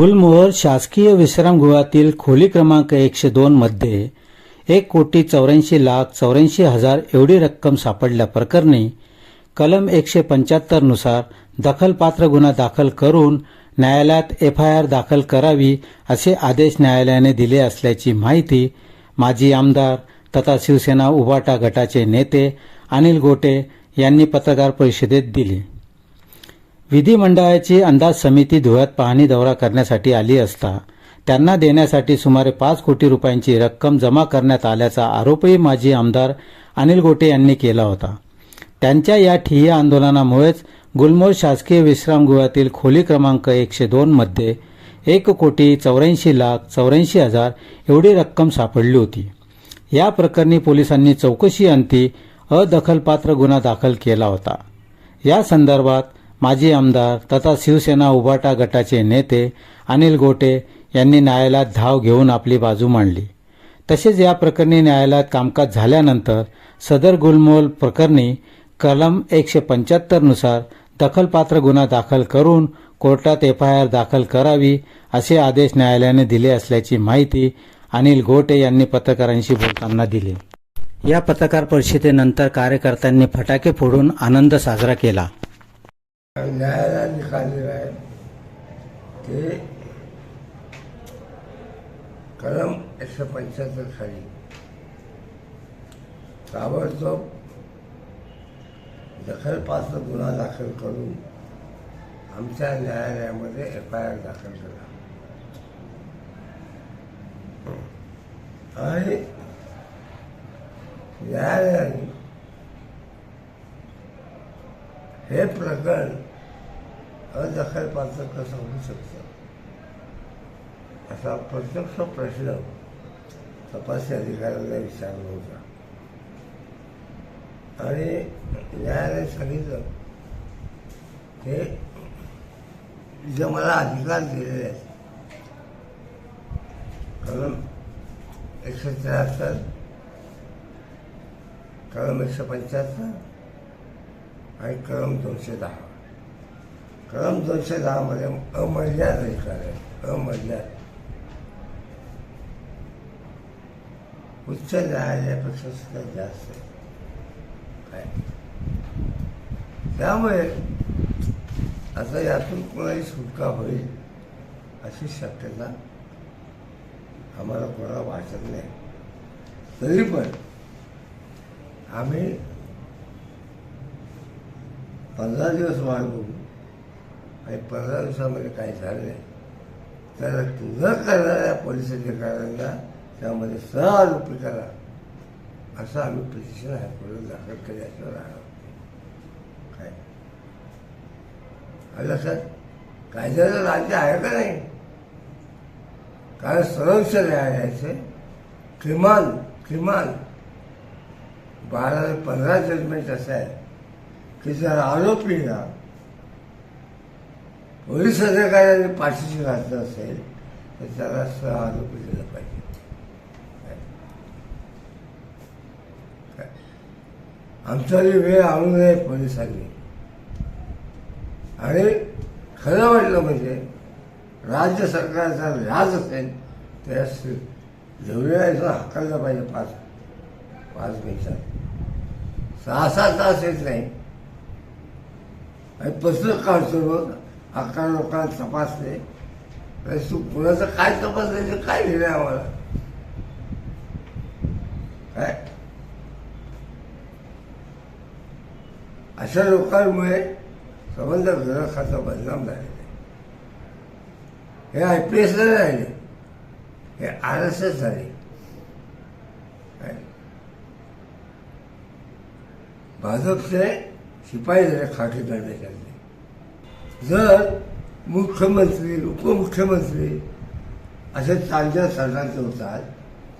गुलमोहर शासकीय विश्रामगृहातील खोली क्रमांक एकशे दोन मध्ये एक कोटी चौऱ्याऐंशी लाख चौऱ्याऐंशी हजार एवढी रक्कम सापडल्या प्रकरणी कलम एकशे पंच्याहत्तरनुसार दखलपात्र गुन्हा दाखल करून न्यायालयात एफ आय आर दाखल करावी असे आदेश न्यायालयाने दिले असल्याची माहिती माजी आमदार तथा शिवसेना उभाटा गटाचे नेते अनिल गोटे यांनी पत्रकार परिषदेत दिली. विधिमंडळाची अंदाज समिती धुळ्यात पाहणी दौरा करण्यासाठी आली असता त्यांना देण्यासाठी सुमारे पाच कोटी रुपयांची रक्कम जमा करण्यात आल्याचा आरोपही माजी आमदार अनिल गोटे यांनी केला होता. त्यांच्या या ठिय्या आंदोलनामुळेच गुलमोर शासकीय विश्रामगृहातील खोली क्रमांक एकशे दोन मध्ये एक कोटी चौऱ्याऐंशी लाख चौऱ्याऐंशी हजार एवढी रक्कम सापडली होती. या प्रकरणी पोलिसांनी चौकशी अंती अदखलपात्र गुन्हा दाखल केला होता. या संदर्भात माजी आमदार तथा शिवसेना उभाटा गटाचे नेते अनिल गोटे यांनी न्यायालयात धाव घेऊन आपली बाजू मांडली. तसेच या प्रकरणी न्यायालयात कामकाज झाल्यानंतर सदर गुलमोल प्रकरणी कलम एकशे पंच्याहत्तरनुसार दखलपात्र गुन्हा दाखल करून कोर्टात एफ आय आर दाखल करावी असे आदेश न्यायालयाने दिले असल्याची माहिती अनिल गोटे यांनी पत्रकारांशी बोलताना दिली. या पत्रकार परिषदेनंतर कार्यकर्त्यांनी फटाके फोडून आनंद साजरा केला. न्यायालयात निकाल आहे ते कलम एकशे पंच्याहत्तर खाली ताबडतोब दखलपात्र गुन्हा दाखल करून आमच्या न्यायालयामध्ये एफ आय आर दाखल केला आणि न्यायालयाने हे प्रकरण अदखलपात्र कसं होऊ शकतं. असा प्रत्यक्ष प्रश्न तपासी अधिकाऱ्यांना विचारला होता. आणि न्यायालयाने सांगितलं हे जे मला अधिकार दिलेले आहेत कलम एकशे त्र्याहत्तर कलम एकशे पंच्याहत्तर आणि कलम दोनशे दहा. कलम दोनशे दहामध्ये अमर्याद अधिकार आहे अमर्याद. उच्च न्यायालयापेक्षा सुद्धा जास्त आहे. काय? त्यामुळे आता यातून कोणाची सुटका होईल अशी शक्यता आम्हाला कोणाला वाटत नाही. तरी पण आम्ही पंधरा दिवस वाट बघू. आणि पंधरा दिवसामध्ये काही झालं नाही. तर न करणाऱ्या पोलीस अधिकाऱ्यांना त्यामध्ये सहआरोपी करा. असं आम्ही पिटिशन हायकोर्टात दाखल केल्याशिवाय राहणार काय? आलं सर? कायद्याचं राज्य आहे का नाही? कारण सर्वोच्च न्यायालयाचे किमान किमान बारा ते पंधरा जजमेंट असं आहे की जर आरोपीला पोलीस अधिकाऱ्यांनी पाठीशी घातलं असेल तर त्याला सह आरोपी दिला पाहिजे आमचा वेळ आणू नये पोलिसांनी. आणि खरं वाटलं म्हणजे राज्य सरकारचा व्याज असेल त्या जेवढ्या हक्कायला पाहिजे पाच पाच मिनिटात. सहा सात तास येत नाही. आणि पुस्तक काढतो मग अकरा लोकांना तपासले तू कुणाचं काय तपासले काय लिहिलं आम्हाला काय अशा लोकांमुळे संबंध गृह बदनाम झालेला आहे हे आय पी एस नाही राहिले हे आर एस एस झाले काय? भाजपचे शिपाई झाले खाकी करण्यासाठी जर मुख्यमंत्री उपमुख्यमंत्री असे चांगल्या सरकारचे होतात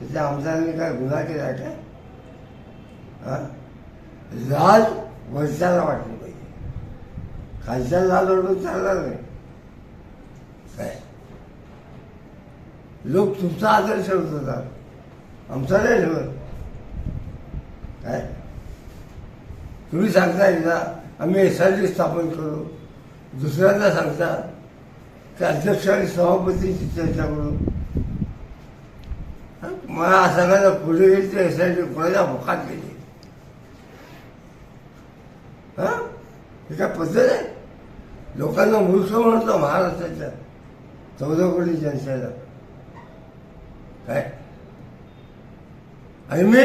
तर त्या आमदारांनी काय गुन्हा केला काय हा? लाल वरच्याला वाटली पाहिजे. खालच्या लाज वाटून चालणार नाही. काय? लोक तुमचा आदर ठेवत होता आमचा नाही ठेवत. काय? तुम्ही सांगता एकदा आम्ही एस आर डी स्थापन करू. दुसऱ्यांदा सांगता त्या अध्यक्ष आणि सभापतीची चर्चा करू मला सगळ्यांना पुढे गेली तर एस आय टी कोणाच्या भोकात गेली हा हे काय पद्धत आहे? लोकांना मूर्ख म्हणतो महाराष्ट्राच्या चौदा कोटी जनतेला. काय? आणि मी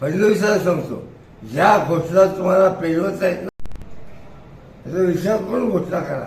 फडणवीसाला सांगतो. ज्या घोषणा तुम्हाला पेलवत आहेत ना त्याचा विचार करून घोषणा करा.